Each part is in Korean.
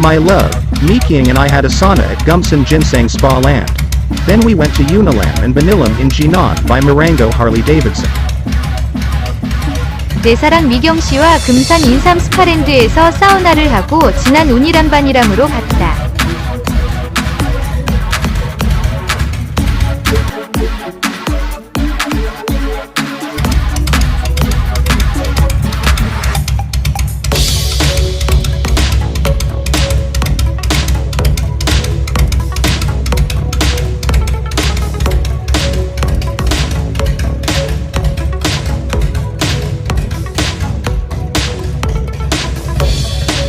My love, Meeking and I had a sauna at Gumson Ginseng Spa Land. Then we went to Unilam and Banilam in Jinan by Marango Harley Davidson. 내 사랑 미경 씨와 금산 인삼 스파랜드에서 사우나를 하고 지난 운이람반이람으로 갔다.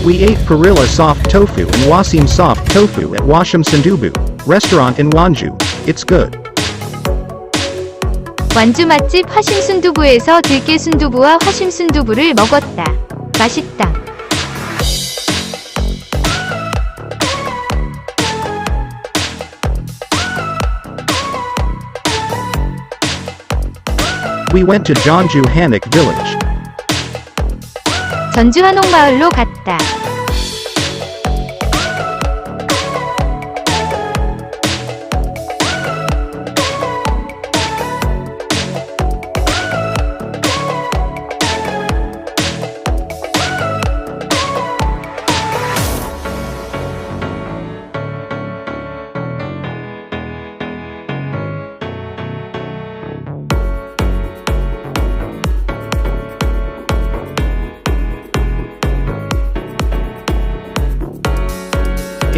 We ate Perilla soft tofu and Wasim soft tofu at Washam Sundubu restaurant in Wanju. It's good. 완주 맛집 화심순두부에서 들깨 순두부와 화심 순두부를 먹었다. 맛있다. We went to Jeonju Hanok Village. 전주 한옥마을로 갔다.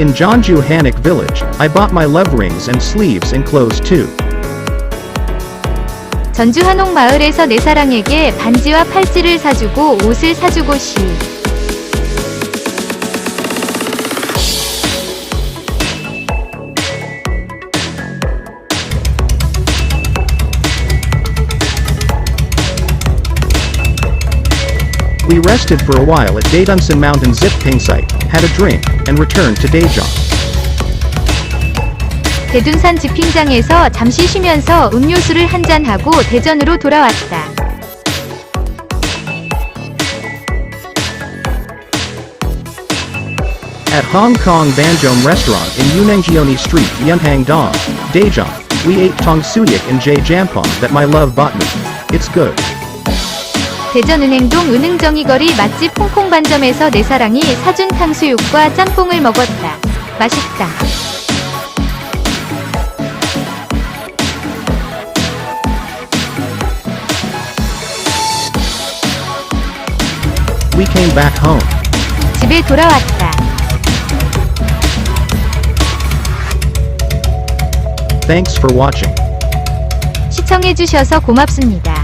In Jeonju Hanok Village, I bought my love rings and sleeves and clothes too. 전주 한옥 마을에서 내 사랑에게 반지와 팔찌를 사주고 옷을 사주고 시. We rested for a while at Daedunsan Mountain Zipping site, had a drink, and returned to Daejeon. 대둔산 지핑장에서 잠시 쉬면서 음료수를 한잔하고 대전으로 돌아왔다. At Hong Kong Banjom Restaurant in Yunengjioni Street, Yunhang Dong, Daejeon, we ate tong suyik and jay jampong that my love bought me. It's good. 대전은행동 은흥정이거리 맛집 홍콩반점에서 내 사랑이 사준 탕수육과 짬뽕을 먹었다. 맛있다. We came back home. 집에 돌아왔다. Thanks for watching. 시청해주셔서 고맙습니다.